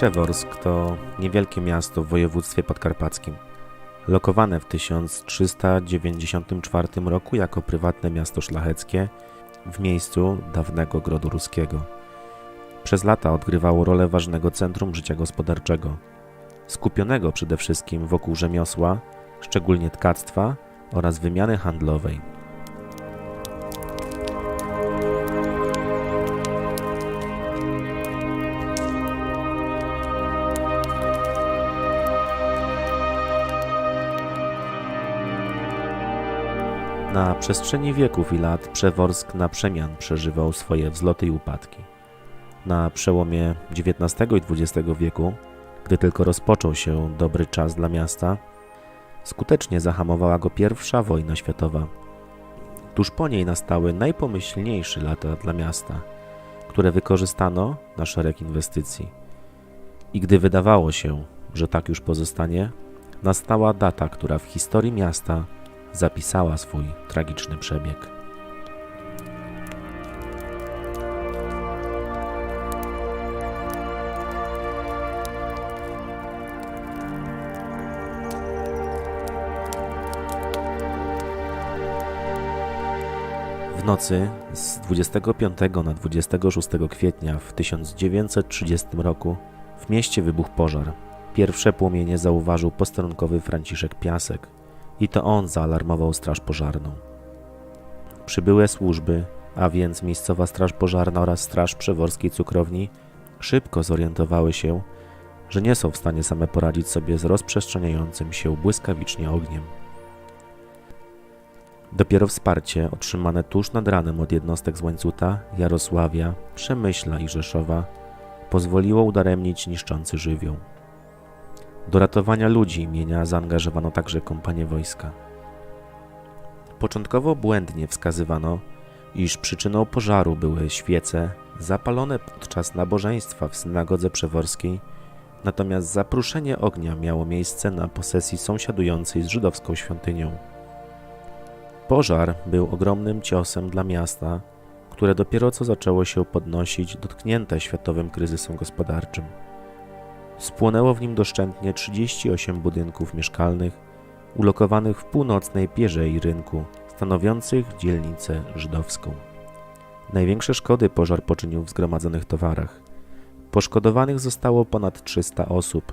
Przeworsk to niewielkie miasto w województwie podkarpackim. Lokowane w 1394 roku jako prywatne miasto szlacheckie w miejscu dawnego grodu ruskiego. Przez lata odgrywało rolę ważnego centrum życia gospodarczego, skupionego przede wszystkim wokół rzemiosła, szczególnie tkactwa oraz wymiany handlowej. Na przestrzeni wieków i lat Przeworsk na przemian przeżywał swoje wzloty i upadki. Na przełomie XIX i XX wieku, gdy tylko rozpoczął się dobry czas dla miasta, skutecznie zahamowała go pierwsza wojna światowa. Tuż po niej nastały najpomyślniejsze lata dla miasta, które wykorzystano na szereg inwestycji. I gdy wydawało się, że tak już pozostanie, nastała data, która w historii miasta zapisała swój tragiczny przebieg. W nocy z 25 na 26 kwietnia w 1930 roku w mieście wybuchł pożar. Pierwsze płomienie zauważył posterunkowy Franciszek Piasek i to on zaalarmował straż pożarną. Przybyłe służby, a więc miejscowa straż pożarna oraz straż przeworskiej cukrowni, szybko zorientowały się, że nie są w stanie same poradzić sobie z rozprzestrzeniającym się błyskawicznie ogniem. Dopiero wsparcie otrzymane tuż nad ranem od jednostek z Łańcuta, Jarosławia, Przemyśla i Rzeszowa pozwoliło udaremnić niszczący żywioł. Do ratowania ludzi imienia zaangażowano także kompanię wojska. Początkowo błędnie wskazywano, iż przyczyną pożaru były świece zapalone podczas nabożeństwa w synagodze przeworskiej, natomiast zapruszenie ognia miało miejsce na posesji sąsiadującej z żydowską świątynią. Pożar był ogromnym ciosem dla miasta, które dopiero co zaczęło się podnosić, dotknięte światowym kryzysem gospodarczym. Spłonęło w nim doszczętnie 38 budynków mieszkalnych ulokowanych w północnej pierzei rynku, stanowiących dzielnicę żydowską. Największe szkody pożar poczynił w zgromadzonych towarach. Poszkodowanych zostało ponad 300 osób.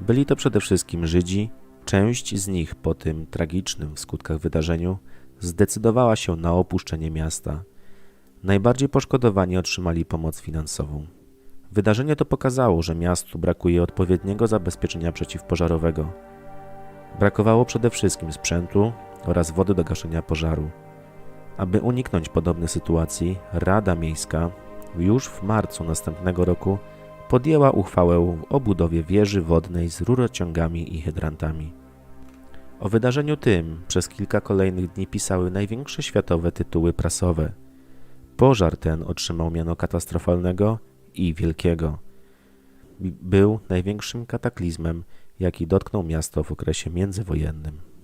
Byli to przede wszystkim Żydzi, część z nich po tym tragicznym w skutkach wydarzeniu zdecydowała się na opuszczenie miasta. Najbardziej poszkodowani otrzymali pomoc finansową. Wydarzenie to pokazało, że miastu brakuje odpowiedniego zabezpieczenia przeciwpożarowego. Brakowało przede wszystkim sprzętu oraz wody do gaszenia pożaru. Aby uniknąć podobnej sytuacji, Rada Miejska już w marcu następnego roku podjęła uchwałę o budowie wieży wodnej z rurociągami i hydrantami. O wydarzeniu tym przez kilka kolejnych dni pisały największe światowe tytuły prasowe. Pożar ten otrzymał miano katastrofalnego i wielkiego. Był największym kataklizmem, jaki dotknął miasto w okresie międzywojennym.